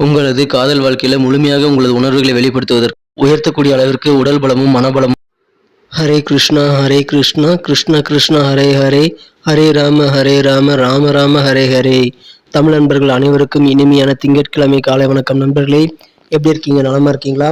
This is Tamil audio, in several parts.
உங்களது காதல் வாழ்க்கையில முழுமையாக உங்களது உணர்வுகளை வெளிப்படுத்துவதற்கு உயர்த்தக்கூடிய அளவிற்கு உடல் பலமும் மனபலமும் ஹரே கிருஷ்ணா ஹரே கிருஷ்ணா கிருஷ்ண கிருஷ்ணா ஹரே ஹரே. ஹரே ராம ஹரே ராம ராம ராம ஹரே ஹரே. தமிழ் நண்பர்கள் அனைவருக்கும் இனிமையான திங்கட்கிழமை காலை வணக்கம் நண்பர்களே. எப்படி இருக்கீங்க? நலமா இருக்கீங்களா?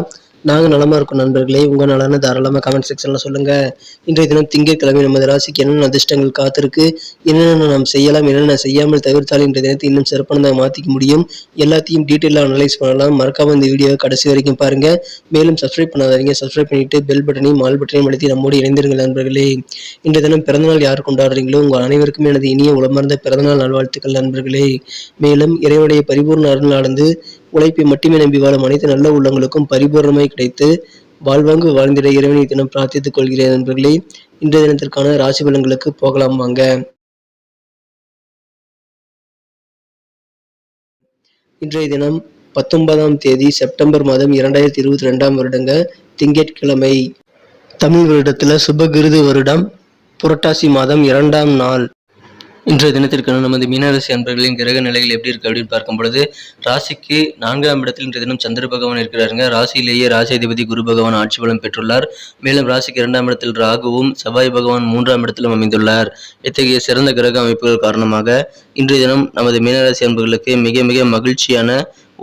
நாங்கள் நலமாக இருக்கும் நண்பர்களே. உங்கள் நலனை தாராளமாக கமெண்ட் செக்ஷனில் சொல்லுங்கள் இன்றைய தினம் திங்கட்கிழமை நமது ராசிக்கு என்னென்ன அதிர்ஷ்டங்கள் காத்திருக்கு? என்னென்ன நாம் செய்யலாம்? என்னென்ன செய்யாமல் தவிர்த்தால் இன்றைய தினத்தை இன்னும் சிறப்பானதாக மாற்றிக்க முடியும்? எல்லாத்தையும் டீட்டெயிலாக அனலைஸ் பண்ணலாம். மறக்காம இந்த வீடியோவை கடைசி வரைக்கும் பாருங்கள் மேலும் சப்ஸ்கிரைப் பண்ணாதீங்க சப்ஸ்கிரைப் பண்ணிட்டு பெல் பட்டனையும் ஆல் பட்டனையும் அழுத்தி நம்மோடு இணைந்திருங்கள் நண்பர்களே. இன்றைய தினம் பிறந்தநாள் யார் கொண்டாடுறீங்களோ உங்கள் அனைவருக்கும் எனது இனிய உளமார்ந்த பிறந்தநாள் நல்வாழ்த்துக்கள் நண்பர்களே. மேலும் இறைவனுடைய பரிபூர்ண அருள் நடந்து உழைப்பை மட்டுமே நம்பி வாழும் அனைத்து நல்ல உள்ளங்களுக்கும் பரிபூர்ணமாய் கிடைத்து வாழ்வாங்கு வாழ்ந்திட இறைவனை தினம் பிரார்த்தித்துக் கொள்கிறேன் நண்பர்களே. இன்றைய தினத்திற்கான ராசி பலன்களுக்கு போகலாம் வாங்க. இன்றைய தினம் பத்தொன்பதாம் தேதி செப்டம்பர் மாதம் இரண்டாயிரத்தி இருபத்தி ரெண்டாம் வருடங்க திங்கட்கிழமை. தமிழ் வருடத்துல சுபகிருது வருடம். புரட்டாசி மாதம் இரண்டாம் நாள். இன்றைய தினத்திற்கான நமது மீனராசி அன்பர்களின் கிரக நிலைகள் எப்படி இருக்கு அப்படின்னு பார்க்கும் பொழுது ராசிக்கு நான்காம் இடத்தில் இன்றைய தினம் சந்திர பகவான் இருக்கிறாருங்க. ராசியிலேயே ராசியாதிபதி குரு பகவான் ஆட்சி பலம் பெற்றுள்ளார். மேலும் ராசிக்கு இரண்டாம் இடத்தில் ராகுவும் செவ்வாய் பகவான் மூன்றாம் இடத்திலும் அமைந்துள்ளார். இத்தகைய சிறந்த கிரக அமைப்புகள் காரணமாக இன்றைய தினம் நமது மீனராசி அன்பர்களுக்கு மிக மிக மகிழ்ச்சியான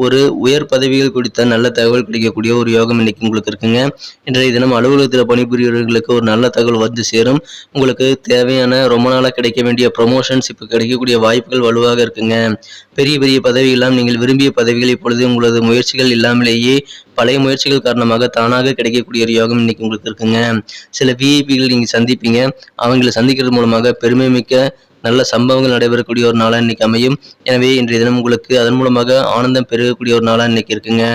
ஒரு உயர் பதவிகள் குறித்த நல்ல தகவல் கிடைக்கக்கூடிய ஒரு யோகம் இன்னைக்கு உங்களுக்கு இருக்குங்க. இன்றைய தினம் அலுவலகத்தில் பணிபுரியவர்களுக்கு ஒரு நல்ல தகவல் வந்து சேரும். உங்களுக்கு தேவையான ரொம்ப நாளாக கிடைக்க வேண்டிய ப்ரொமோஷன்ஸ் இப்போ கிடைக்கக்கூடிய வாய்ப்புகள் வலுவாக இருக்குங்க. பெரிய பெரிய பதவியெல்லாம் நீங்கள் விரும்பிய பதவிகள் இப்பொழுது உங்களது முயற்சிகள் இல்லாமலேயே பழைய முயற்சிகள் காரணமாக தானாக கிடைக்கக்கூடிய ஒரு யோகம் இன்னைக்கு உங்களுக்கு இருக்குங்க. சில விஐபிகள் நீங்கள் சந்திப்பீங்க. அவங்களை சந்திக்கிறது மூலமாக பெருமை மிக்க நல்ல சம்பவங்கள் நடைபெறக்கூடிய ஒரு நாளாக இன்னைக்கு அமையும். எனவே இன்றைய தினம் உங்களுக்கு அதன் மூலமாக ஆனந்தம் பெருகக்கூடிய ஒரு நாளாக இன்னைக்கு இருக்குங்க.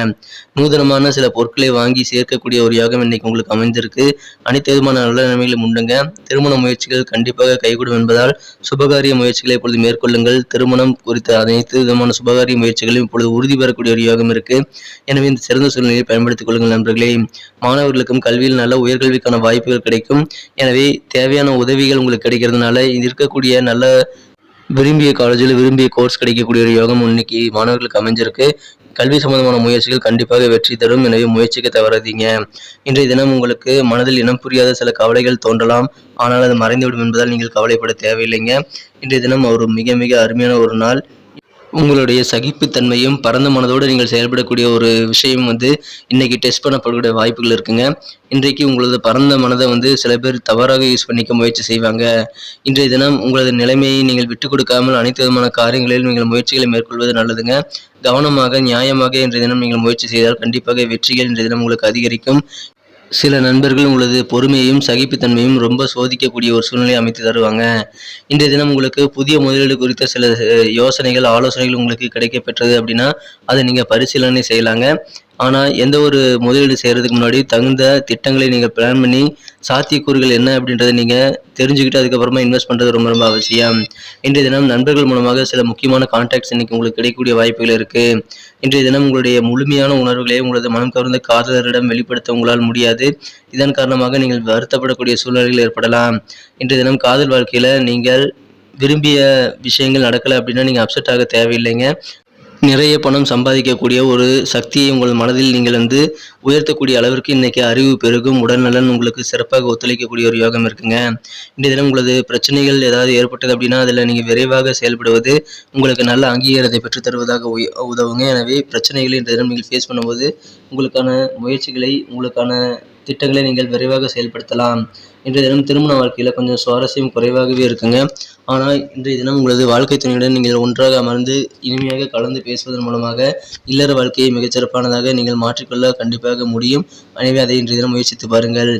நூதனமான சில பொருட்களை வாங்கி சேர்க்கக்கூடிய ஒரு யோகம் இன்னைக்கு உங்களுக்கு அமைந்திருக்கு அனைத்து விதமான நல்ல நிலைமைகளும் உண்டுங்க. திருமண முயற்சிகள் கண்டிப்பாக கைகூடும் என்பதால் சுபகாரிய முயற்சிகளை இப்பொழுது மேற்கொள்ளுங்கள். திருமணம் குறித்த அனைத்து விதமான சுபகாரிய முயற்சிகளும் இப்பொழுது உறுதி பெறக்கூடிய ஒரு யோகம் இருக்கு. எனவே இந்த சிறந்த சூழ்நிலையை பயன்படுத்திக் கொள்ளுங்கள் நண்பர்களே. மாணவர்களுக்கும் கல்வியில் நல்ல உயர்கல்விக்கான வாய்ப்புகள் கிடைக்கும். எனவே தேவையான உதவிகள் உங்களுக்கு கிடைக்கிறதுனால இது இருக்கக்கூடிய நல்ல விரும்பிய காலேஜில் விரும்பிய கோர்ஸ் கிடைக்கக்கூடிய ஒரு யோகம் இன்னைக்கு மாணவர்களுக்கு அமைஞ்சிருக்கு. கல்வி சம்பந்தமான முயற்சிகள் கண்டிப்பாக வெற்றி தரும். எனவே முயற்சிக்க தவறாதீங்க. இன்றைய தினம் உங்களுக்கு மனதில் இனம் புரியாத சில கவலைகள் தோன்றலாம். ஆனால் அது மறைந்துவிடும் என்பதால் நீங்கள் கவலைப்பட தேவையில்லைங்க. இன்றைய தினம் ஒரு மிக மிக அருமையான ஒரு நாள். உங்களுடைய சகிப்புத்தன்மையும் பரந்த மனதோடு நீங்கள் செயல்படக்கூடிய ஒரு விஷயம் வந்து இன்னைக்கு டெஸ்ட் பண்ணப்படக்கூடிய வாய்ப்புகள் இருக்குங்க. இன்றைக்கு உங்களது பரந்த மனதை வந்து சில பேர் தவறாக யூஸ் பண்ணிக்க முயற்சி செய்வாங்க. இன்றைய தினம் உங்களது நிலைமையை நீங்கள் விட்டு கொடுக்காமல் அனைத்து விதமான காரியங்களில் நீங்கள் முயற்சிகளை மேற்கொள்வது நல்லதுங்க. கவனமாக நியாயமாக இன்றைய தினம் நீங்கள் முயற்சி செய்தால் கண்டிப்பாக வெற்றிகள் இன்றைய தினம் உங்களுக்கு அதிகரிக்கும். சில நண்பர்கள் உங்களது பொறுமையையும் சகிப்புத்தன்மையும் ரொம்ப சோதிக்கக்கூடிய ஒரு சூழ்நிலை அமைத்து தருவாங்க. இன்றைய தினம் உங்களுக்கு புதிய முதலீடு குறித்த சில யோசனைகள் ஆலோசனைகள் உங்களுக்கு கிடைக்க பெற்றது அப்படின்னா அதை நீங்கள் பரிசீலனை செய்யலாங்க. ஆனால் எந்த ஒரு முதலீடு செய்கிறதுக்கு முன்னாடி தகுந்த திட்டங்களை நீங்கள் பிளான் பண்ணி சாத்தியக்கூறுகள் என்ன அப்படின்றத நீங்கள் தெரிஞ்சுக்கிட்டு அதுக்கப்புறமா இன்வெஸ்ட் பண்ணுறது ரொம்ப ரொம்ப அவசியம். இன்றைய தினம் நண்பர்கள் மூலமாக சில முக்கியமான கான்டாக்ட்ஸ் இன்னைக்கு உங்களுக்கு கிடைக்கக்கூடிய வாய்ப்புகள் இருக்குது இன்றைய தினம் உங்களுடைய முழுமையான உணர்வுகளை உங்களது மனம் கவர்ந்த காதலரிடம் வெளிப்படுத்த உங்களால் முடியாது. இதன் காரணமாக நீங்கள் வருத்தப்படக்கூடிய சூழ்நிலைகள் ஏற்படலாம். இன்றைய தினம் காதல் வாழ்க்கையில் நீங்கள் விரும்பிய விஷயங்கள் நடக்கலை அப்படின்னா நீங்கள் அப்செட் ஆக தேவையில்லைங்க. நிறைய பணம் சம்பாதிக்கக்கூடிய ஒரு சக்தியை உங்கள் மனதில் நீங்கள் வந்து உயர்த்தக்கூடிய அளவிற்கு இன்னைக்கு அறிவு பெருகும் உடல்நலன் உங்களுக்கு சிறப்பாக ஒத்துழைக்கக்கூடிய ஒரு யோகம் இருக்குங்க. இன்றைய தினம் உங்களது பிரச்சனைகள் ஏதாவது ஏற்பட்டது அப்படின்னா அதில் நீங்கள் விரைவாக செயல்படுவது உங்களுக்கு நல்ல அங்கீகாரத்தை பெற்று தருவதாக உய- உதவுங்க. எனவே பிரச்சனைகளை இன்றைய தினம் நீங்கள் ஃபேஸ் பண்ணும்போது உங்களுக்கான முயற்சிகளை உங்களுக்கான திட்டங்களை நீங்கள் விரைவாக செயல்படுத்தலாம். இன்றைய தினம் திருமண வாழ்க்கையில் கொஞ்சம் சுவாரஸ்யம் குறைவாகவே இருக்குங்க. ஆனால் இன்றைய தினம் உங்களது வாழ்க்கை துணையுடன் நீங்கள் ஒன்றாக அமர்ந்து இனிமையாக கலந்து பேசுவதன் மூலமாக இல்லற வாழ்க்கையை மிகச்சிறப்பானதாக நீங்கள் மாற்றிக்கொள்ள கண்டிப்பாக முடியும். எனவே அதை இன்றைய தினம் முயற்சித்து பாருங்கள்.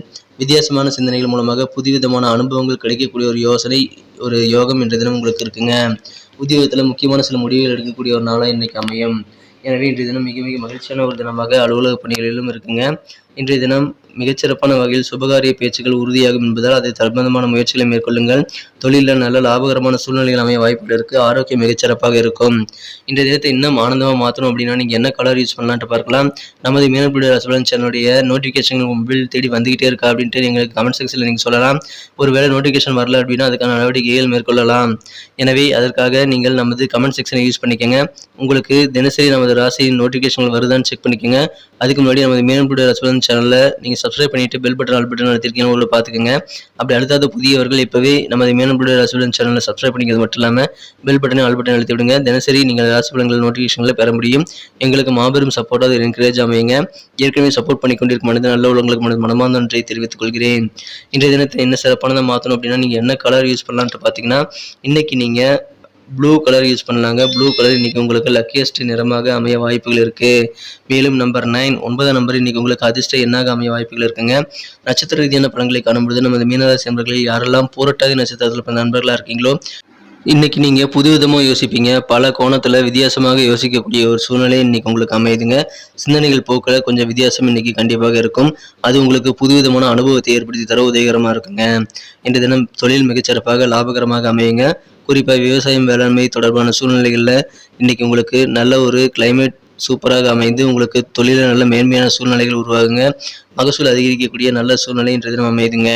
வித்தியாசமான சிந்தனைகள் மூலமாக புதுவிதமான அனுபவங்கள் கிடைக்கக்கூடிய ஒரு யோசனை ஒரு யோகம் இன்றைய தினம் உங்களுக்கு இருக்குங்க. உத்தியோகத்தில் முக்கியமான சில முடிவுகள் எடுக்கக்கூடிய ஒரு நாளாக இன்றைக்கு அமையும். எனவே இன்றைய தினம் மிக மிக மகிழ்ச்சியான ஒரு தினமாக அலுவலக பணிகளிலும் இருக்குங்க. இன்றைய தினம் மிகச்சிறப்பான வகையில் சுபகாரிய பேச்சுக்கள் உறுதியாகும் என்பதால் அதை சம்பந்தமான முயற்சிகளை மேற்கொள்ளுங்கள். தொழிலில் நல்ல லாபகரமான சூழ்நிலைகள் அமைய வாய்ப்புகள் இருக்குது ஆரோக்கியம் மிகச்சிறப்பாக இருக்கும். இன்றைய தினத்தை இன்னும் ஆனந்தமாக மாற்றணும் அப்படின்னா நீங்கள் என்ன கலர் யூஸ் பண்ணலான்ட்டு பார்க்கலாம். நமது மீனப்பிடி ரசபலன் சேனலுடைய நோட்டிஃபிகேஷன் மொபைல் தேடி வந்துகிட்டே இருக்கா அப்படின்ட்டு எங்களுக்கு கமெண்ட் செக்ஷனில் நீங்கள் சொல்லலாம். ஒருவேளை நோட்டிஃபிகேஷன் வரல அப்படின்னா அதுக்கான நடவடிக்கைகள் மேற்கொள்ளலாம். எனவே அதற்காக நீங்கள் நமது கமெண்ட் செக்ஷனை யூஸ் பண்ணிக்கோங்க. உங்களுக்கு தினசரி நமது ராசியின் நோட்டிஃபிகேஷன் வருதான்னு செக் பண்ணிக்கோங்க. அதுக்கு முன்னாடி நமது மீனப்பிடி ரசபலன் சேனலில் நீங்கள் சப்ஸ்கிரைப் பண்ணிட்டு பெல் பட்டன் ஆல் பட்டன் அழுத்திருக்கீங்க உங்களை பார்த்துக்கோங்க. அப்படி அடுத்தது புதியவர்கள் இப்போவே நமது மீனப்பிடி ராசிபலன் சேனலில் சப்ஸ்கிரைப் பண்ணிக்கிறது மட்டும் இல்லாமல் பெல் பட்டனை ஆல் பட்டன் அழுத்தி விடுங்க. தினசரி நீங்கள் ராசிபலன்கள் நோட்டிஃபிகேஷன்களை பெற முடியும். எங்களுக்கு மாபெரும் சப்போர்ட்டாக அது என்கரேஜ் அமையுங்க. ஏற்கனவே சப்போர்ட் பண்ணி கொண்டிருக்கும் மனித நல்ல உள்ளவங்களுக்கு மனது மனமார்ந்த நன்றியை தெரிவித்துக் கொள்கிறேன். இன்றைய தினத்தை என்ன சிறப்பானதாக மாற்றணும் அப்படின்னா நீங்கள் என்ன கலர் யூஸ் பண்ணலான்ட்டு பார்த்தீங்கன்னா இன்னைக்கு நீங்கள் ப்ளூ கலர் யூஸ் பண்ணலாங்க. ப்ளூ கலர் இன்னைக்கு உங்களுக்கு லக்கியஸ்ட் நிறமாக அமைய வாய்ப்புகள் இருக்கு. மேலும் நம்பர் நைன் ஒன்பதாம் நம்பர் இன்னைக்கு உங்களுக்கு அதிர்ஷ்ட எண்ணாக அமைய வாய்ப்புகள் இருக்குங்க. நட்சத்திர ரீதியான படங்களை காணும்பொழுது நமது மீனராசி நண்பர்களில் யாரெல்லாம் போராட்டாதி நட்சத்திரத்தில் பிறந்த நண்பர்களாக இருக்கீங்களோ இன்னைக்கு நீங்க புதுவிதமாக யோசிப்பீங்க. பல கோணத்துல வித்தியாசமாக யோசிக்கக்கூடிய ஒரு சூழ்நிலை இன்னைக்கு உங்களுக்கு அமையுதுங்க. சிந்தனைகள் போக்கில் கொஞ்சம் வித்தியாசம் இன்னைக்கு கண்டிப்பாக இருக்கும். அது உங்களுக்கு புதுவிதமான அனுபவத்தை ஏற்படுத்தி தர உதவிகரமா இருக்குங்க. இன்றைய தினம் தொழில் மிகச்சிறப்பாக லாபகரமாக அமையுங்க. குறிப்பாக விவசாயம் வேளாண்மை தொடர்பான சூழ்நிலைகளில் இன்னைக்கு உங்களுக்கு நல்ல ஒரு கிளைமேட் சூப்பராக அமைந்து உங்களுக்கு தொழிலில் நல்ல மேன்மையான சூழ்நிலைகள் உருவாகுங்க. மகசூல் அதிகரிக்கக்கூடிய நல்ல சூழ்நிலை இன்றைய தினம் அமையுதுங்க.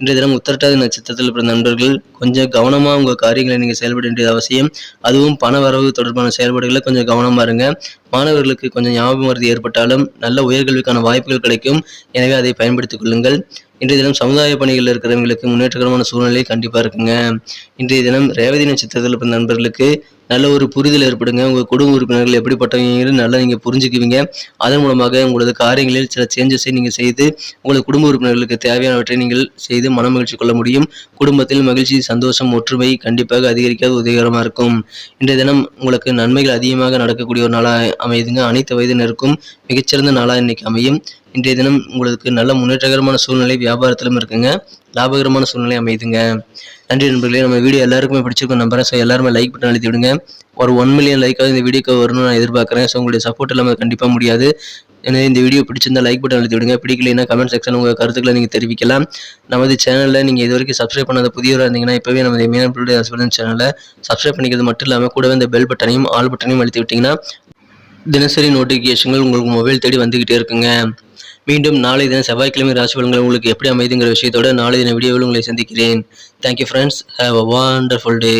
இன்றைய தினம் உத்தரட்டாதி நட்சத்திரத்தில் பிறந்த நண்பர்கள் கொஞ்சம் கவனமாக உங்கள் காரியங்களை நீங்கள் செயல்பட வேண்டியது அவசியம். அதுவும் பண வரவு தொடர்பான செயல்பாடுகளை கொஞ்சம் கவனமாக இருங்க. மாணவர்களுக்கு கொஞ்சம் ஞாபகம் வருது ஏற்பட்டாலும் நல்ல உயர்கல்விக்கான வாய்ப்புகள் கிடைக்கும். எனவே அதை பயன்படுத்திக் கொள்ளுங்கள். இன்றைய தினம் சமுதாய பணிகளில் இருக்கிறவங்களுக்கு முன்னேற்றகரமான சூழ்நிலை கண்டிப்பாக இருக்குங்க. இன்றைய தினம் ரேவதி நட்சத்திரத்தில் பிறந்த நண்பர்களுக்கு நல்ல ஒரு புரிதல் ஏற்படுங்க. உங்கள் குடும்ப உறுப்பினர்கள் எப்படிப்பட்டவங்க நல்லா நீங்கள் புரிஞ்சுக்குவீங்க. அதன் மூலமாக உங்களது காரியங்களில் சில சேஞ்சஸை நீங்கள் செய்து உங்களது குடும்ப உறுப்பினர்களுக்கு தேவையானவற்றை நீங்கள் செய்து மன மகிழ்ச்சி கொள்ள முடியும். குடும்பத்தில் மகிழ்ச்சி சந்தோஷம் ஒற்றுமை கண்டிப்பாக அதிகரிக்காத உதவிகரமாக இருக்கும். இன்றைய தினம் உங்களுக்கு நன்மைகள் அதிகமாக நடக்கக்கூடிய ஒரு நாளாக அமையுதுங்க அனைத்து வயதினருக்கும் மிகச்சிறந்த நாளாக இன்னைக்கு அமையும். இன்றைய தினம் உங்களுக்கு நல்ல முன்னேற்றகரமான சூழ்நிலை வியாபாரத்திலும் இருக்குங்க. லாபகரமான சூழ்நிலை அமையுதுங்க நன்றி நண்பர்களே நம்ம வீடியோ எல்லாருக்குமே பிடிச்சிருக்கும் நம்புறேன். ஸோ எல்லாருமே லைக் பட்டன் அழுத்தி விடுங்க. ஒரு ஒன் மில்லியன் லைக்காக இந்த வீடியோக்கு வரணும்னு நான் எதிர்பார்க்குறேன். ஸோ உங்களுடைய சப்போர்ட் இல்லாமல் கண்டிப்பாக முடியாது. எனவே இந்த வீடியோ பிடிச்சிருந்தா லைக் பட்டன் அழுத்தி விடுங்க. பிடிக்கலைன்னா கமெண்ட் செக்ஷன் உங்கள் கருத்துக்களை நீங்கள் தெரிவிக்கலாம். நமது சேனலில் நீங்கள் இது வரைக்கும் சப்ஸ்கிரைப் பண்ணாத புதியவராக இருந்தீங்கன்னா இப்போவே நமது மீனப்புடைய ஹஸ்பண்ட் சேனலை சப்ஸ்கிரைப் பண்ணிக்கிறது மட்டும் இல்லாமல் கூடவே இந்த பெல் பட்டனையும் ஆல் பட்டனையும் அழுத்தி விட்டிங்கன்னா தினசரி நோட்டிஃபிகேஷன்கள் உங்களுக்கு மொபைல் தேடி வந்துக்கிட்டே இருக்குங்க. மீண்டும் நாளை தினம் செவ்வாய்க்கிழமை ராசி பலன்கள் உங்களுக்கு எப்படி அமைதுங்கிற விஷயத்தோட நாளை தின வீடியோவில் உங்களை சந்திக்கிறேன். Thank you friends have a wonderful day